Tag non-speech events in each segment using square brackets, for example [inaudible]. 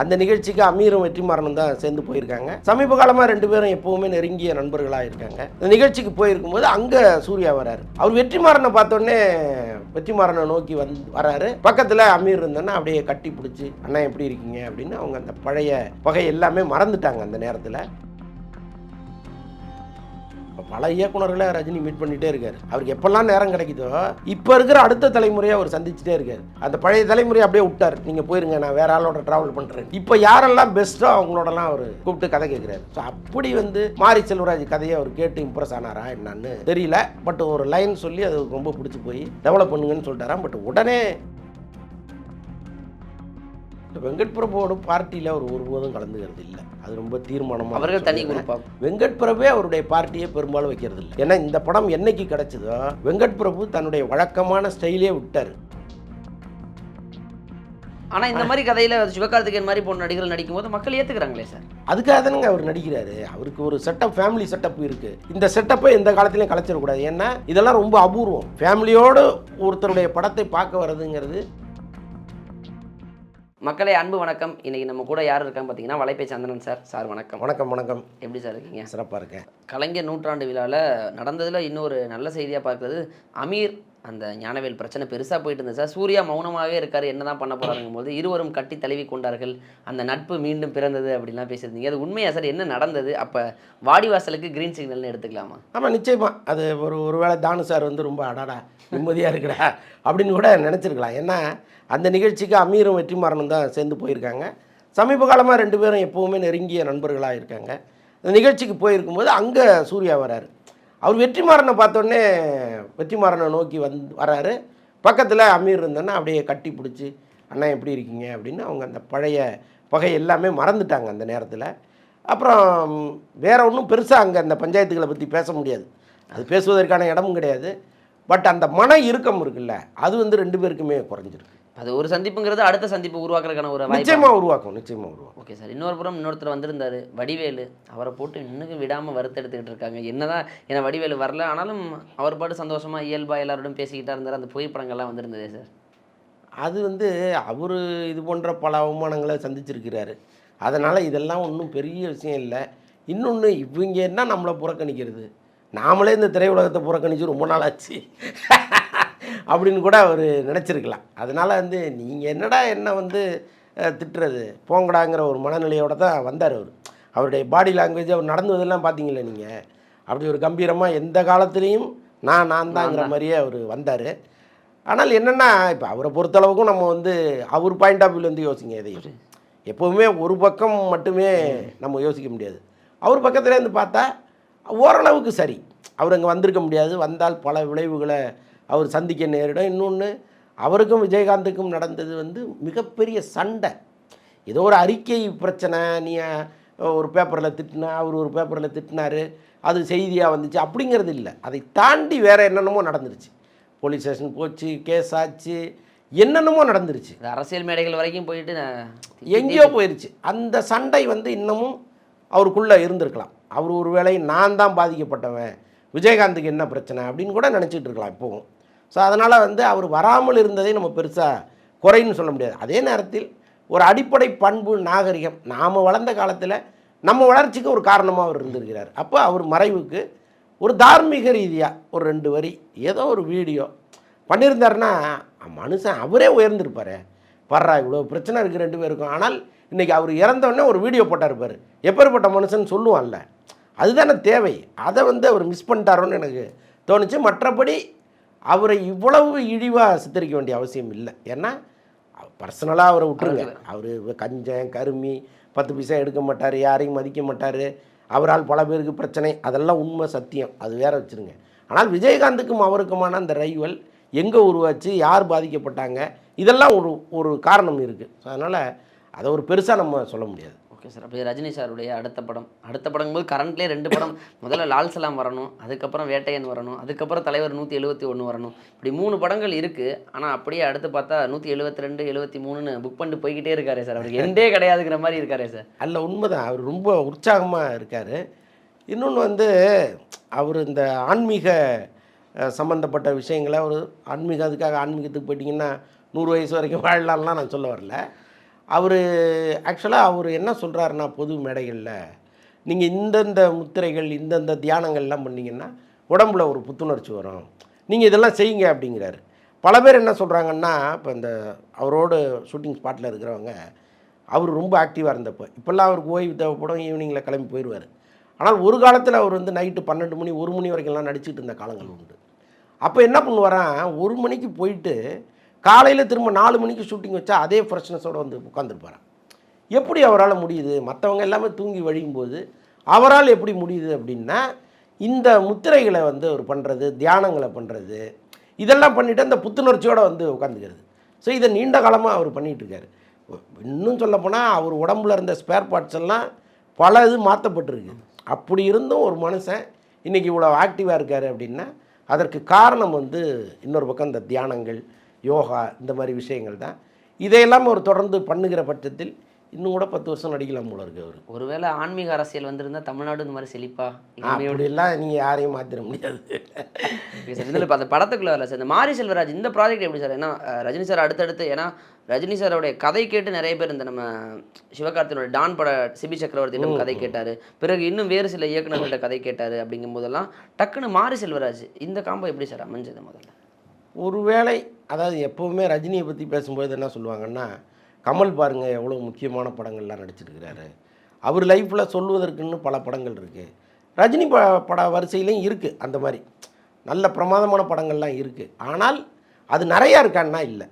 அந்த நிகழ்ச்சிக்கு அமீரும் வெற்றிமாறனும் தான் சேர்ந்து போயிருக்காங்க. சமீப காலமாக ரெண்டு பேரும் எப்பவுமே நெருங்கிய நண்பர்களாக இருக்காங்க. இந்த நிகழ்ச்சிக்கு போயிருக்கும் போது அங்கே சூர்யா வராரு. அவர் வெற்றிமாறனை பார்த்தோன்னே வெற்றிமாறனை நோக்கி வந்து வராரு. பக்கத்தில் அமீர் இருந்தோன்னா அப்படியே கட்டி பிடிச்சி அண்ணா எப்படி இருக்கீங்க? அப்படின்னு அவங்க அந்த பழைய பகை எல்லாமே மறந்துட்டாங்க அந்த நேரத்தில். இப்போ பல இயக்குனர்களை ரஜினி மீட் பண்ணிகிட்டே இருக்கார். அவருக்கு எப்பெல்லாம் நேரம் கிடைக்குதோ இப்போ இருக்கிற அடுத்த தலைமுறையை அவர் சந்திச்சுட்டே இருக்கார். அந்த பழைய தலைமுறையை அப்படியே விட்டார். நீங்கள் போயிருங்க நான் வேற ஆளோட ட்ராவல் பண்ணுறேன் இப்போ யாரெல்லாம் பெஸ்ட்டோ அவங்களோடலாம் அவர் கூப்பிட்டு கதை கேட்குறாரு ஸோ அப்படி வந்து மாரி செல்வராஜ் கதையை அவர் கேட்டு இம்ப்ரெஸ் ஆனாரா என்னன்னு தெரியல. பட் ஒரு லைன் சொல்லி அது ரொம்ப பிடிச்சி போய் டெவலப் பண்ணுங்கன்னு சொல்லிட்டாராம். பட் உடனே இந்த வெங்கட் பிரபுவோட பார்ட்டியில் அவர் ஒருபோதும் கலந்துக்கிறது இல்லை. அது ரொம்ப தீர்மானமாக அவர்கள் தனி குரூப்பா வெங்கட் பிரபுவே அவருடைய பார்ட்டியை பெரும்பாலும் வைக்கிறது இல்லை. ஏன்னா இந்த படம் என்னைக்கு கிடைச்சதோ வெங்கட் பிரபு தன்னுடைய வழக்கமான ஸ்டைலே விட்டார். ஆனா இந்த மாதிரி கதையில சிவகார்த்திகேயன் மாதிரி போன நடிகர்கள் நடிக்கும்போது மக்கள் ஏத்துக்கிறாங்களே சார். அதுக்காக தானங்க அவர் நடிக்கிறாரு. அவருக்கு ஒரு செட்டப் ஃபேமிலி செட்டப் இருக்கு. இந்த செட்டப்பை எந்த காலத்திலையும் கலைச்சிடக்கூடாது. ஏன்னா இதெல்லாம் ரொம்ப அபூர்வம். ஃபேமிலியோடு ஒருத்தருடைய படத்தை பார்க்க வர்றதுங்கிறது மக்களே அன்பு வணக்கம். இன்னைக்கு நம்ம கூட யார் இருக்காங்க பார்த்தீங்கன்னா வலைப்பை சந்திரன் சார். சார் வணக்கம். வணக்கம் வணக்கம். எப்படி சார் இருக்கீங்க? சிறப்பாக இருக்கேன். கலைஞர் நூற்றாண்டு விழாவில் நடந்ததில் இன்னொரு நல்ல செய்தியாக பார்க்குறது அமீர் அந்த ஞானவேல் பிரச்சனை பெருசாக போயிட்டு இருந்தது சார். சூர்யா மௌனமாகவே இருக்கார் என்ன தான் பண்ண போகிறாருங்கும் போது இருவரும் கட்டி தழுவி கொண்டார்கள். அந்த நட்பு மீண்டும் பிறந்தது அப்படிலாம் பேசியிருந்தீங்க. அது உண்மையா சார்? என்ன நடந்தது? அப்போ வாடிவாசலுக்கு கிரீன் சிக்னல்னு எடுத்துக்கலாமா? ஆமாம் நிச்சயமா. அது ஒரு ஒருவேளை தானு சார் வந்து ரொம்ப அடாடா நிம்மதியாக இருக்கிறா அப்படின்னு கூட நினச்சிருக்கலாம். ஏன்னா அந்த நிகழ்ச்சிக்கு அமீரும் வெற்றிமாறனும் தான் சேர்ந்து போயிருக்காங்க. சமீப காலமாக ரெண்டு பேரும் எப்போவுமே நெருங்கிய நண்பர்களாக இருக்காங்க அந்த நிகழ்ச்சிக்கு போயிருக்கும்போது அங்கே சூர்யா வராரு. அவர் வெற்றிமாறனை பார்த்தோன்னே வெற்றிமாறனை நோக்கி வந் வராரு. பக்கத்தில் அமீர் இருந்தோன்னா அப்படியே கட்டி பிடிச்சி அண்ணா எப்படி இருக்கீங்க? அப்படின்னு அவங்க அந்த பழைய பகை எல்லாமே மறந்துட்டாங்க அந்த நேரத்தில். அப்புறம் வேற ஒன்றும் பெருசாக அங்கே அந்த பஞ்சாயத்துகளை பற்றி பேச முடியாது. அது பேசுவதற்கான இடமும் கிடையாது. பட் அந்த மன இறுக்கம் இருக்குல்ல அது வந்து ரெண்டு பேருக்குமே குறைஞ்சிருக்கு. அது ஒரு சந்திப்புங்கிறது அடுத்த சந்திப்பு உருவாக்குறதுக்கான ஒரு வாய்ப்பு நிச்சயமாக உருவாக்கும் நிச்சயமாக உருவாக்கும். ஓகே சார் இன்னொரு புறம் இன்னொருத்தர் வந்திருந்தாரு வடிவேலு. அவரை போட்டு இன்னும் விடாமல் வறுத்தெடுத்துக்கிட்டு இருக்காங்க. என்னதான் ஏன்னா வடிவேலு வரல ஆனாலும் அவர் பாட்டு சந்தோஷமா இயல்பா எல்லாரோடும் பேசிக்கிட்டா இருந்தார். அந்த புகைப்படங்கள்லாம் வந்திருந்ததே சார். அது வந்து அவர் இது போன்ற பல அவமானங்களை சந்திச்சிருக்கிறாரு. அதனால் இதெல்லாம் ஒன்றும் பெரிய விஷயம் இல்லை. இன்னொன்று இவங்க என்ன நம்மளை புறக்கணிக்கிறது? நாமளே இந்த திரையுலகத்தை புறக்கணிச்சு ரொம்ப நாள் ஆச்சு [laughs] அப்படின்னு கூட அவர் நினச்சிருக்கலாம். அதனால் வந்து நீங்கள் என்னடா என்ன வந்து திட்டுறது? போங்கடாங்கிற ஒரு மனநிலையோட தான் வந்தார் அவர். அவருடைய பாடி லாங்குவேஜ் அவர் நடந்ததெல்லாம் பார்த்தீங்களே நீங்கள் அப்படி ஒரு கம்பீரமாக எந்த காலத்துலேயும் நான் நான் தாங்கிற மாதிரியே அவர் வந்தார். ஆனால் என்னென்னா இப்போ அவரை பொறுத்தளவுக்கும் நம்ம வந்து அவர் பாயிண்ட் ஆஃப் வியூலேருந்து யோசிங்க எதையும். எப்போவுமே ஒரு பக்கம் மட்டுமே நம்ம யோசிக்க முடியாது. அவர் பக்கத்துலேருந்து பார்த்தா ஓரளவுக்கு சரி. அவர் அங்கே வந்திருக்க முடியாது. வந்தால் பல விளைவுகளை அவர் சந்திக்க நேரிடும். இன்னொன்று அவருக்கும் விஜயகாந்துக்கும் நடந்தது வந்து மிகப்பெரிய சண்டை. ஏதோ ஒரு அறிக்கை பிரச்சனை நீ ஒரு பேப்பரில் திட்டினா அவர் ஒரு பேப்பரில் திட்டினாரு அது செய்தியாக வந்துச்சு அப்படிங்கிறது இல்லை. அதை தாண்டி வேறு என்னென்னமோ நடந்துருச்சு. போலீஸ் ஸ்டேஷன் போச்சு கேஸ் ஆச்சு என்னென்னமோ நடந்துருச்சு. அரசியல் மேடைகள் வரைக்கும் போயிட்டு எங்கேயோ போயிருச்சு. அந்த சண்டை வந்து இன்னமும் அவருக்குள்ளே இருந்திருக்கலாம். அவர் ஒரு வேளை நான் தான் பாதிக்கப்பட்டவன் விஜயகாந்துக்கு என்ன பிரச்சனை அப்படின்னு கூட நினச்சிட்டு இருக்கலாம் இப்போவும். ஸோ அதனால் வந்து அவர் வராமல் இருந்ததை நம்ம பெருசாக குறைன்னு சொல்ல முடியாது. அதே நேரத்தில் ஒரு அடிப்படை பண்பு நாகரிகம். நாம் வளர்ந்த காலத்தில் நம்ம வளர்ச்சிக்கு ஒரு காரணமாக அவர் இருந்திருக்கிறார். அப்போ அவர் மறைவுக்கு ஒரு தார்மீக ரீதியாக ஒரு ரெண்டு வரி ஏதோ ஒரு வீடியோ பண்ணியிருந்தாருன்னா மனுஷன் அவரே உயர்ந்திருப்பார். பர்றா இவ்வளோ பிரச்சனை இருக்குது ரெண்டு பேருக்கும். ஆனால் இன்றைக்கி அவர் இறந்தவொடனே ஒரு வீடியோ போட்டார் பார். எப்பேற்பட்ட மனுஷன் சொல்லுவான்ல. அதுதானே தேவை. அதை வந்து அவர் மிஸ் பண்ணிட்டாரோன்னு எனக்கு தோணுச்சு. மற்றபடி அவரை இவ்வளவு இழிவாக சித்தரிக்க வேண்டிய அவசியம் இல்லை. ஏன்னா பர்சனலாக அவரை விட்டுருங்க. அவர் கஞ்சன் கருமி பத்து பைசா எடுக்க மாட்டார் யாரையும் மதிக்க மாட்டார். அவரால் பல பேருக்கு பிரச்சனை. அதெல்லாம் உண்மை சத்தியம். அது வேற வச்சுருங்க. ஆனால் விஜயகாந்துக்கும் அவருக்குமான அந்த ரைவல் எங்கே உருவாச்சு யார் பாதிக்கப்பட்டாங்க இதெல்லாம் ஒரு ஒரு காரணம் இருக்குது ஸோ அதனால் அதை ஒரு பெருசாக நம்ம சொல்ல முடியாது. Okay sir. அப்படி ரஜினி சாருடைய அடுத்த படம். அடுத்த படம் போது கரண்ட்லேயே ரெண்டு படம். முதல்ல லால் சலாம் வரணும் அதுக்கப்புறம் வேட்டையன் வரணும் அதுக்கப்புறம் தலைவர் நூற்றி எழுபத்தி ஒன்று வரணும். இப்படி மூணு படங்கள் இருக்குது ஆனால் அப்படியே அடுத்து பார்த்தா நூற்றி எழுபத்தி ரெண்டு எழுபத்தி மூணுன்னு புக் பண்ணிட்டு போய்கிட்டே இருக்காரே சார். அவருக்கு எண்டே கிடையாதுங்கிற மாதிரி இருக்காரே சார். அல்ல உண்மைதான். அவர் ரொம்ப உற்சாகமாக இருக்கார். இன்னொன்று வந்து அவர் இந்த ஆன்மீக சம்மந்தப்பட்ட விஷயங்களை ஒரு ஆன்மீக அதுக்காக ஆன்மீகத்துக்கு போயிட்டிங்கன்னா நூறு வயசு வரைக்கும் வாழலாம்லாம் நான் சொல்ல வரல. அவர் ஆக்சுவலாக அவர் என்ன சொல்கிறாருன்னா பொது மேடைகளில் நீங்கள் இந்தந்த முத்திரைகள் இந்தந்த தியானங்கள்லாம் பண்ணிங்கன்னா உடம்புல ஒரு புத்துணர்ச்சி வரும். நீங்கள் இதெல்லாம் செய்யுங்க அப்படிங்கிறாரு. பல பேர் என்ன சொல்கிறாங்கன்னா இப்போ இந்த அவரோட ஷூட்டிங் ஸ்பாட்டில் இருக்கிறவங்க அவர் ரொம்ப ஆக்டிவாக இருந்தப்போ. இப்போல்லாம் அவருக்கு ஓய்வு தேவைப்படும் ஈவினிங்கில் கிளம்பி போயிடுவார் ஆனால் ஒரு காலத்தில் அவர் வந்து நைட்டு பன்னெண்டு மணி ஒரு மணி வரைக்கும்லாம் நடிச்சிட்டு இருந்த காலங்கள் உண்டு. அப்போ என்ன பண்ணுவாரான் ஒரு மணிக்கு போயிட்டு காலையில் திரும்ப நாலு மணிக்கு ஷூட்டிங் வச்சா அதே ஃப்ரெஷ்னஸோடு வந்து உட்காந்துருப்பார் எப்படி அவரால் முடியுது? மற்றவங்க எல்லாமே தூங்கி வழியும் போது அவரால் எப்படி முடியுது அப்படின்னா இந்த முத்திரைகளை வந்து அவர் பண்ணுறது தியானங்களை பண்ணுறது இதெல்லாம் பண்ணிவிட்டு அந்த புத்துணர்ச்சியோடு வந்து உட்காந்துக்கிறது ஸோ இதை நீண்ட காலமாக அவர் பண்ணிகிட்டு இருக்காரு இன்னும் சொல்லப்போனால் அவர் உடம்புல இருந்த ஸ்பேர் பார்ட்ஸ் எல்லாம் பல இது மாற்றப்பட்டிருக்கு அப்படி இருந்தும் ஒரு மனுஷன் இன்றைக்கி இவ்வளோ ஆக்டிவாக இருக்கார் அப்படின்னா அதற்கு காரணம் வந்து இன்னொரு பக்கம் இந்த தியானங்கள் யோகா இந்த மாதிரி விஷயங்கள் தான். இதையெல்லாம் அவர் தொடர்ந்து பண்ணுகிற பட்சத்தில் இன்னும் கூட பத்து வருஷம் நடிக்கலாம் போல இருக்கு அவர். ஒருவேளை ஆன்மீக அரசியல் வந்திருந்தா தமிழ்நாடு இந்த மாதிரி செழிப்பா இனிமையோடு அப்படிலாம் நீங்கள் யாரையும் மாற்றிட முடியாது. [laughs] சார் அந்த படத்துக்குள்ள வரல சார். இந்த மாரி செல்வராஜ் இந்த ப்ராஜெக்ட் எப்படி சார்? ஏன்னா ரஜினி சார் அடுத்தடுத்து ஏன்னா ரஜினி சாரோடைய கதை கேட்டு நிறைய பேர் இந்த நம்ம சிவகார்த்தியோட டான் பட சிபி சக்கரவர்த்தியிடம் கதை கேட்டார். பிறகு இன்னும் வேறு சில இயக்குநர்கள்ட்ட கதை கேட்டார் அப்படிங்கும் போதெல்லாம் டக்குன்னு மாரி செல்வராஜ் இந்த காம்போ எப்படி சார் அமைஞ்சது முதல்ல? ஒருவேளை அதாவது எப்போவுமே ரஜினியை பற்றி பேசும்போது என்ன சொல்லுவாங்கன்னா கமல் பாருங்கள் எவ்வளோ முக்கியமான படங்கள்லாம் நடிச்சிருக்கிறாரு. அவர் லைஃப்பில் சொல்வதற்குன்னு பல படங்கள் இருக்குது ரஜினி ப பட வரிசையிலையும் இருக்குது அந்த மாதிரி. நல்ல பிரமாதமான படங்கள்லாம் இருக்குது ஆனால் அது நிறையா இருக்கான்னா இல்லை.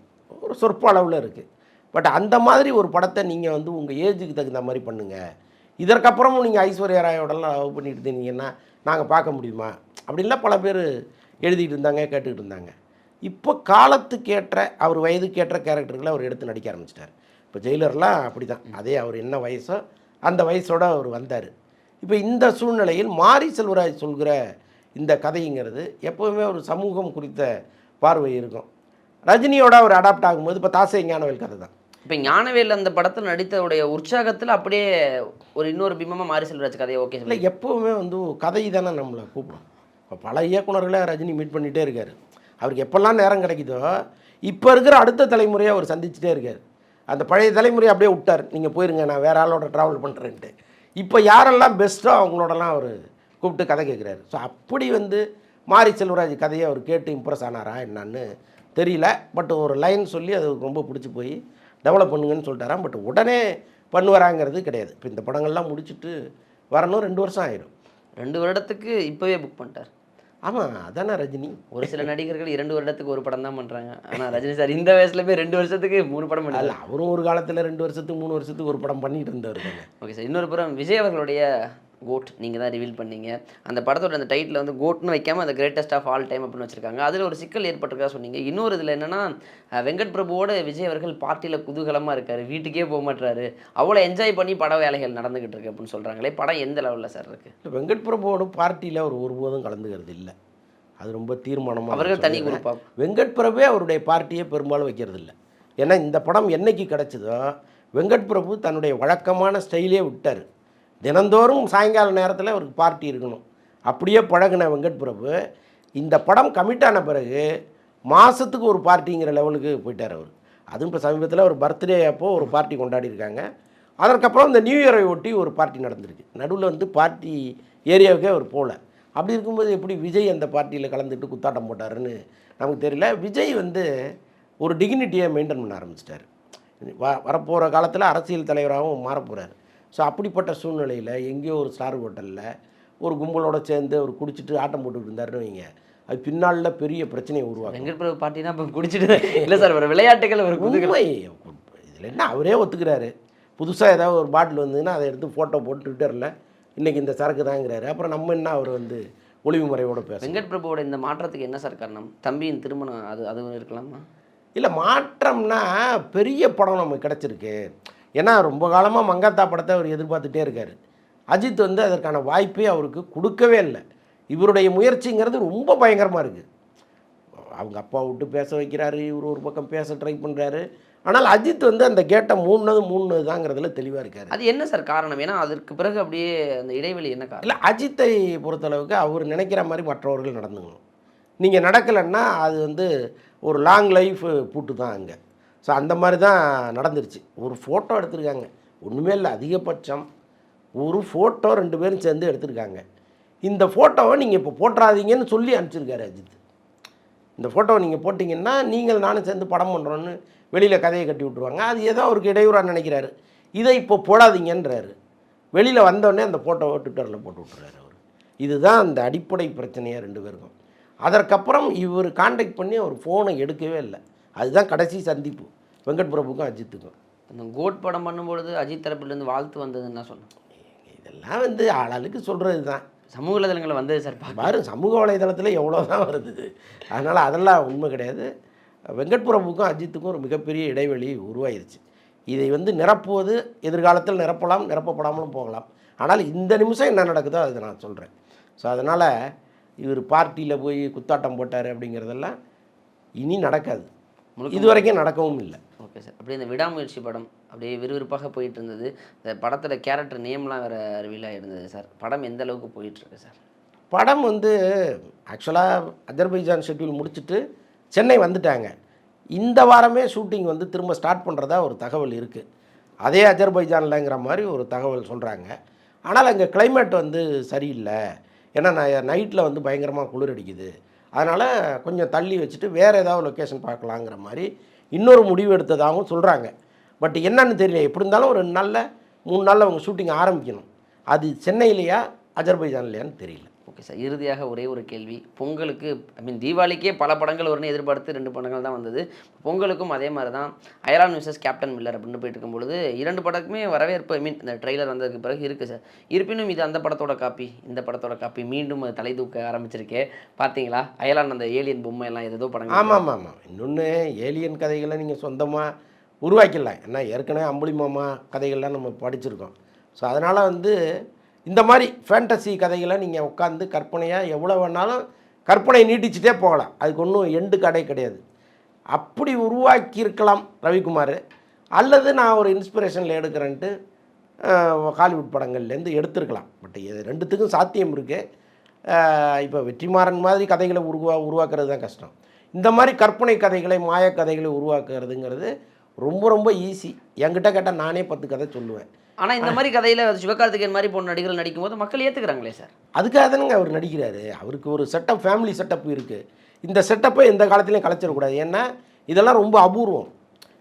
ஒரு சொற்ப அளவில் இருக்குது பட் அந்த மாதிரி ஒரு படத்தை நீங்கள் வந்து உங்கள் ஏஜுக்கு தகுந்த மாதிரி பண்ணுங்கள் இதற்கப்புறமும் நீங்கள் ஐஸ்வர்யா ராயோடலாம் லவ் பண்ணிட்டு இருந்தீங்கன்னா நாங்கள் பார்க்க முடியுமா? அப்படின்லாம் பல பேர் எழுதிட்டு இருந்தாங்க கேட்டுக்கிட்டு இருந்தாங்க. இப்போ காலத்துக்கேற்ற அவர் வயதுக்கேற்ற கேரக்டர்களை அவர் எடுத்து நடிக்க ஆரம்பிச்சிட்டார். இப்போ ஜெயிலர்லாம் அப்படி தான் அதே அவர் என்ன வயசோ அந்த வயசோட அவர் வந்தார். இப்போ இந்த சூழ்நிலையில் மாரி செல்வராஜ் சொல்கிற இந்த கதைங்கிறது எப்போவுமே ஒரு சமூகம் குறித்த பார்வை இருக்கும். ரஜினியோட அவர் அடாப்ட் ஆகும்போது இப்போ தாசை ஞானவேல் கதை தான். இப்போ ஞானவேல் அந்த படத்தில் நடித்தவுடைய உற்சாகத்தில் அப்படியே ஒரு இன்னொரு பிம்பமாக மாரி செல்வராஜ் கதையை ஓகே இல்லை எப்போவுமே வந்து கதை தானே நம்மளை கூப்பிடும். இப்போ பல இயக்குனர்களை ரஜினி மீட் பண்ணிகிட்டே இருக்கார். அவருக்கு எப்போல்லாம் நேரம் கிடைக்குதோ இப்போ இருக்கிற அடுத்த தலைமுறையை அவர் சந்திச்சுட்டே இருக்கார். அந்த பழைய தலைமுறையை அப்படியே விட்டார். நீங்கள் போயிருங்க நான் வேற ஆளோட ட்ராவல் பண்ணுறேன்ட்டு இப்போ யாரெல்லாம் பெஸ்ட்டோ அவங்களோடலாம் அவர் கூப்பிட்டு கதை கேட்குறாரு ஸோ அப்படி வந்து மாரி செல்வராஜ் கதையை அவர் கேட்டு இம்ப்ரெஸ் ஆனாரா என்னான்னு தெரியல. பட் ஒரு லைன் சொல்லி அது ரொம்ப பிடிச்சி போய் டெவலப் பண்ணுங்கன்னு சொல்லிட்டாராம் பட் உடனே பண்ணுவாராங்கிறது கிடையாது. இப்போ இந்த படங்கள்லாம் முடிச்சுட்டு வரணும் ரெண்டு வருஷம் ஆயிடும் ரெண்டு வருடத்துக்கு இப்போவே புக் பண்ணிட்டார். ஆமாம் அதானே ரஜினி? ஒரு சில நடிகர்கள் இரண்டு வருடத்துக்கு ஒரு படம் தான் பண்ணுறாங்க ஆனால் ரஜினி சார் இந்த வயசுல போய் ரெண்டு வருஷத்துக்கு மூணு படம் பண்ணல அவரும் ஒரு காலத்தில் ரெண்டு வருஷத்துக்கு மூணு வருஷத்துக்கு ஒரு படம் பண்ணிட்டு இருந்தவர் ஓகே சார் இன்னொரு புறம் விஜய் அவர்களுடைய கோட் நீங்கள் தான் ரிவீல் பண்ணீங்க. அந்த படத்தோட அந்த டைட்டில் வந்து கோட்னு வைக்காம அந்த கிரேட்டஸ்ட் ஆஃப் ஆல் டைம் அப்படின்னு வச்சிருக்காங்க. அதில் ஒரு சிக்கல் ஏற்பட்டிருக்கா சொன்னீங்க. இன்னொரு இதில் என்னன்னா வெங்கட் பிரபுவோட விஜய் அவர்கள் பார்ட்டியில் குதூகலமாக இருக்காரு. வீட்டுக்கே போக மாட்டாரு அவ்வளோ என்ஜாய் பண்ணி பட வேலைகள் நடந்துகிட்டு இருக்கு அப்படின்னு சொல்கிறாங்களே படம் எந்த லெவலில் சார் இருக்கு? இல்லை வெங்கட் பிரபுவோட பார்ட்டியில் அவர் ஒருபோதும் கலந்துக்கிறது இல்லை. அது ரொம்ப தீர்மானமாக அவர்கள் தனி குரூப்பாக வெங்கட் பிரபுவே அவருடைய பார்ட்டியை பெரும்பாலும் வைக்கிறது இல்லை. ஏன்னா இந்த படம் என்னைக்கு கிடச்சதோ வெங்கட் பிரபு தன்னுடைய வழக்கமான ஸ்டைலே விட்டார். தினந்தோறும் சாயங்கால நேரத்தில் அவருக்கு பார்ட்டி இருக்கணும். அப்படியே பழகுன வெங்கட் பிரபு இந்த படம் கமிட் ஆன பிறகு மாதத்துக்கு ஒரு பார்ட்டிங்கிற லெவலுக்கு போயிட்டார் அவர். அதுவும் இப்போ சமீபத்தில் ஒரு பர்த்டே அப்போ ஒரு பார்ட்டி கொண்டாடிருக்காங்க அதற்கப்புறம் இந்த நியூ இயரை ஒட்டி ஒரு பார்ட்டி நடந்திருக்கு. நடுவில் வந்து பார்ட்டி ஏரியாவுக்கே அவர் போகல அப்படி இருக்கும்போது எப்படி விஜய் அந்த பார்ட்டியில் கலந்துட்டு குத்தாட்டம் போட்டாருன்னு நமக்கு தெரியல. விஜய் வந்து ஒரு டிகினிட்டியை மெயின்டைன் பண்ண ஆரம்பிச்சிட்டாரு. வ வரப்போகிற காலத்தில் அரசியல் தலைவராகவும் மாறப்போகிறார் ஸோ அப்படிப்பட்ட சூழ்நிலையில் எங்கேயோ ஒரு ஸ்டார் ஹோட்டலில் ஒரு கும்பலோட சேர்ந்து அவர் குடிச்சிட்டு ஆட்டம் போட்டுட்டு இருந்தாருன்னு வைங்க. அது பின்னாளில் பெரிய பிரச்சனையை உருவாக்கும். வெங்கட் பிரபு பார்ட்டினா இப்போ குடிச்சிட்டு இல்லை சார் ஒரு விளையாட்டுகள் ஒரு உண்மை. இதில் என்ன அவரே ஒத்துக்கிறாரு. புதுசாக ஏதாவது ஒரு பாட்டில் வந்ததுன்னா அதை எடுத்து ஃபோட்டோ போட்டு ட்விட்டரில் இன்றைக்கி இந்த சரக்கு தாங்கிறாரு. அப்புறம் நம்ம என்ன அவர் வந்து ஒளிவு முறையோட பேச வெங்கட் பிரபுவோட இந்த மாற்றத்துக்கு என்ன சார் காரணம்? தம்பியின் திருமணம் அது அதுவும் இருக்கலாமா. இல்லை மாற்றம்னா பெரிய படம் நமக்கு கிடச்சிருக்கு. ஏன்னா ரொம்ப காலமாக மங்காத்தா படத்தை அவர் எதிர்பார்த்துட்டே இருக்கார். அஜித் வந்து அதற்கான வாய்ப்பே அவருக்கு கொடுக்கவே இல்லை. இவருடைய முயற்சிங்கிறது ரொம்ப பயங்கரமாக இருக்குது அவங்க அப்பா விட்டு பேச வைக்கிறாரு இவர் ஒரு பக்கம் பேச ட்ரை பண்ணுறாரு ஆனால் அஜித் வந்து அந்த கேட்டை மூணுனது மூணுனது தாங்கிறதுல தெளிவாக இருக்கார். அது என்ன சார் காரணம்? ஏன்னா அதற்கு பிறகு அப்படியே அந்த இடைவெளி என்ன காரணம்? இல்லை அஜித்தை பொறுத்தளவுக்கு அவர் நினைக்கிற மாதிரி மற்றவர்கள் நடந்துக்கணும். நீங்கள் நடக்கலைன்னா அது வந்து ஒரு லாங் லைஃப் பூட்டு தான் அங்கே. ஸோ அந்த மாதிரி தான் நடந்துருச்சு. ஒரு ஃபோட்டோ எடுத்திருக்காங்க. ஒன்றுமே இல்லை அதிகபட்சம். ஒரு ஃபோட்டோ ரெண்டு பேரும் சேர்ந்து எடுத்திருக்காங்க. இந்த ஃபோட்டோவை நீங்கள் இப்போ போட்டுறாதீங்கன்னு சொல்லி அனுப்பிச்சிருக்காரு அஜித். இந்த ஃபோட்டோவை நீங்கள் போட்டிங்கன்னா நீங்கள் நானும் சேர்ந்து படம் பண்ணுறோன்னு வெளியில் கதையை கட்டி விட்ருவாங்க அது ஏதோ அவருக்கு இடையூறாக நினைக்கிறாரு. இதை இப்போ போடாதீங்கன்றாரு. வெளியில் வந்தோடனே அந்த ஃபோட்டோவை ட்விட்டரில் போட்டு விட்டுறாரு அவர். இதுதான் அந்த அடிப்படை பிரச்சனையாக ரெண்டு பேருக்கும். அதற்கப்புறம் இவர் காண்டாக்ட் பண்ணி அவர் ஃபோனை எடுக்கவே இல்லை. அதுதான் கடைசி சந்திப்பு. வெங்கட் பிரபுக்கும் அஜித்துக்கும். அந்த கோட் படம் பண்ணும்பொழுது அஜித் தரப்புலேருந்து வாழ்த்து வந்ததுன்னு தான் சொன்னேன் இதெல்லாம் வந்து ஆளாளுக்கு சொல்கிறது தான் சமூக வலைதளங்களில் வந்தது சார் பாரு சமூக வலைதளத்தில் எவ்வளோ தான் வருது. அதனால் அதெல்லாம் உண்மை கிடையாது. வெங்கட் பிரபுக்கும் அஜித்துக்கும் ஒரு மிகப்பெரிய இடைவெளி உருவாயிருச்சு. இதை வந்து நிரப்புவது எதிர்காலத்தில் நிரப்பலாம் நிரப்பப்படாமலும் போகலாம். ஆனால் இந்த நிமிஷம் என்ன நடக்குதோ அதை நான் சொல்கிறேன் ஸோ அதனால் இவர் பார்ட்டியில் போய் குத்தாட்டம் போட்டார் அப்படிங்கிறதெல்லாம் இனி நடக்காது. இது வரைக்கும் நடக்கவும் இல்லை. ஓகே சார் அப்படியே இந்த விடாமுயற்சி படம் அப்படியே விறுவிறுப்பாக போயிட்டு இருந்தது இந்த படத்தில் கேரக்டர் நேம்லாம் வேறு ரிவீலாக இருந்தது சார் படம் எந்த அளவுக்கு போயிட்டு இருக்கு சார் படம் வந்து ஆக்சுவலாக அஜர்பைஜான் ஷெட்யூல் முடிச்சுட்டு சென்னை வந்துட்டாங்க. இந்த வாரமே ஷூட்டிங் வந்து திரும்ப ஸ்டார்ட் பண்ணுறதா ஒரு தகவல் இருக்குது அதே அஜர்பைஜான்லங்கிற மாதிரி ஒரு தகவல் சொல்கிறாங்க ஆனால் அங்கே climate வந்து சரியில்லை. ஏன்னா நைட்டில் வந்து பயங்கரமாக குளிர் அடிக்குது. அதனால் கொஞ்சம் தள்ளி வச்சுட்டு வேறு ஏதாவது லொக்கேஷன் பார்க்கலாங்கிற மாதிரி இன்னொரு முடிவு எடுத்ததாகவும் சொல்கிறாங்க பட் என்னன்னு தெரியல. எப்படி இருந்தாலும் ஒரு ரெண்டு நாளில் மூணு நாளில் அவங்க ஷூட்டிங் ஆரம்பிக்கணும். அது சென்னையிலையா அஜர்பைஜான்லையான்னு தெரியல. Okay sir. இறுதியாக ஒரே ஒரு கேள்வி. பொங்கலுக்கு ஐ மீன் தீபாவளிக்கே பல படங்கள் வரும்னு எதிர்பார்த்து ரெண்டு படங்கள் தான் வந்தது. பொங்கலுக்கும் அதே மாதிரி தான் அயலான் மிஸ்ஸஸ் கேப்டன் மில்லர் அப்படின்னு போயிட்டு இருக்கும்பொழுது இரண்டு படத்துக்குமே வரவேற்பு ஐ மீன் இந்த ட்ரெய்லர் வந்ததுக்கு பிறகு இருக்குது சார். இருப்பினும் இது அந்த படத்தோட காப்பி இந்த படத்தோட காப்பி மீண்டும் அது தலை தூக்க ஆரம்பிச்சிருக்கே. பார்த்தீங்களா அயலான் அந்த ஏலியன் பொம்மை எல்லாம் ஏதோ படங்கள். ஆமாம் ஆமாம் ஆமாம் இன்னொன்று ஏலியன் கதைகளை நீங்கள் சொந்தமாக உருவாக்கிடலாம். ஏன்னா ஏற்கனவே அம்புலி மாமா கதைகள்லாம் நம்ம படிச்சிருக்கோம். ஸோ அதனால் வந்து இந்த மாதிரி ஃபேண்டசி கதைகளை நீங்கள் உட்காந்து கற்பனையாக எவ்வளோ வேணாலும் கற்பனை நீட்டிச்சுட்டே போகலாம். அதுக்கு ஒன்றும் எண்டு கடை கிடையாது. அப்படி உருவாக்கியிருக்கலாம் ரவிக்குமார். அல்லது நான் ஒரு இன்ஸ்பிரேஷனில் எடுக்கிறேன்ட்டு ஹாலிவுட் படங்கள்லேருந்து எடுத்திருக்கலாம். பட் இது ரெண்டுத்துக்கும் சாத்தியம் இருக்குது இப்போ வெற்றிமாறன் மாதிரி கதைகளை உருவா உருவாக்குறது தான் கஷ்டம். இந்த மாதிரி கற்பனை கதைகளை மாயக்கதைகளை உருவாக்குறதுங்கிறது ரொம்ப ரொம்ப ஈஸி என்கிட்ட கேட்டால் நானே பத்து கதை சொல்லுவேன். ஆனால் இந்த மாதிரி கதையில் சிவகார்த்திகேயன் மாதிரி போன நடிகர்கள் நடிக்கும்போது மக்கள் ஏற்றுக்கிறாங்களே சார். அதுக்காக தானேங்க அவர் நடிக்கிறாரு. அவருக்கு ஒரு செட்டப் ஃபேமிலி செட்டப் இருக்குது இந்த செட்டப்பை எந்த காலத்துலையும் கலைச்சிடக்கூடாது. ஏன்னா இதெல்லாம் ரொம்ப அபூர்வம்.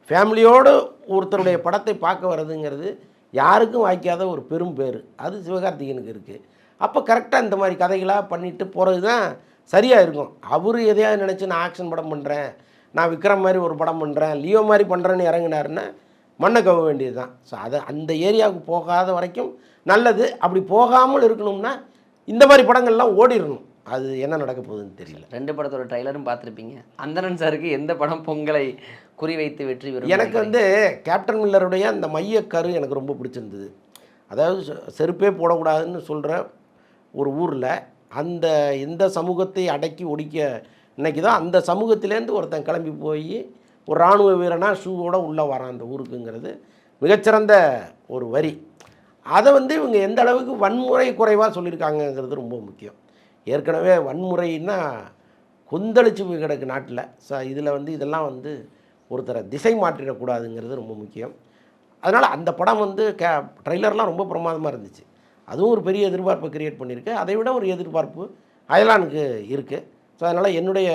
ஃபேமிலியோடு ஒருத்தருடைய படத்தை பார்க்க வர்றதுங்கிறது யாருக்கும் வாய்க்காத ஒரு பெரும் பேர். அது சிவகார்த்திகேயனுக்கு இருக்குது அப்போ கரெக்டாக இந்த மாதிரி கதைகளாக பண்ணிட்டு போகிறது தான் சரியாக இருக்கும். அவர் எதையாவது நினச்சி நான் ஆக்ஷன் படம் பண்ணுறேன் நான் விக்ரம் மாதிரி ஒரு படம் பண்ணுறேன் லியோ மாதிரி பண்ணுறேன்னு இறங்குனாருன்னா மண்ணை கவ வேண்டியது தான் ஸோ அதை அந்த ஏரியாவுக்கு போகாத வரைக்கும் நல்லது. அப்படி போகாமல் இருக்கணும்னா இந்த மாதிரி படங்கள்லாம் ஓடிடணும் அது என்ன நடக்க போகுதுன்னு தெரியல. ரெண்டு படத்தோட ட்ரைலரும் பார்த்துருப்பீங்க. அந்தணன் சாருக்கு எந்த படம் பொங்கலை குறிவைத்து வெற்றி பெறும் எனக்கு வந்து கேப்டன் மில்லருடைய அந்த மையக்கரு எனக்கு ரொம்ப பிடிச்சிருந்தது. அதாவது செருப்பே போடக்கூடாதுன்னு சொல்கிற ஒரு ஊரில் அந்த எந்த சமூகத்தை அடக்கி ஒடிக்க இன்னைக்கு தான் அந்த சமூகத்திலேருந்து ஒருத்தன் கிளம்பி போய் ஒரு இராணுவ வீரனாக ஷூவோட உள்ளே வரான் அந்த ஊருக்குங்கிறது மிகச்சிறந்த ஒரு வரி. அதை வந்து இவங்க எந்த அளவுக்கு வன்முறை குறைவாக சொல்லியிருக்காங்கங்கிறது ரொம்ப முக்கியம். ஏற்கனவே வன்முறைன்னா கொந்தளிச்சு கிடக்கு நாட்டில். ஸோ இதில் வந்து இதெல்லாம் வந்து ஒருத்தரை திசை மாற்றிடக்கூடாதுங்கிறது ரொம்ப முக்கியம். அதனால் அந்த படம் வந்து கே ட்ரைலர்லாம் ரொம்ப பிரமாதமாக இருந்துச்சு. அதுவும் ஒரு பெரிய எதிர்பார்ப்பை க்ரியேட் பண்ணியிருக்கு. அதை விட ஒரு எதிர்பார்ப்பு அயலானுக்கு இருக்குது ஸோ அதனால் என்னுடைய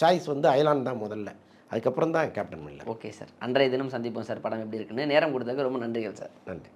சாய்ஸ் வந்து அயலான் தான் முதல்ல. அதுக்கப்புறம் தான் கேப்டன் மில்லர் ஓகே சார் அன்றைய தினம் சந்திப்போம் சார் படம் எப்படி இருக்குன்னு நேரம் கொடுத்ததுக்கு ரொம்ப நன்றிகள் சார் நன்றி.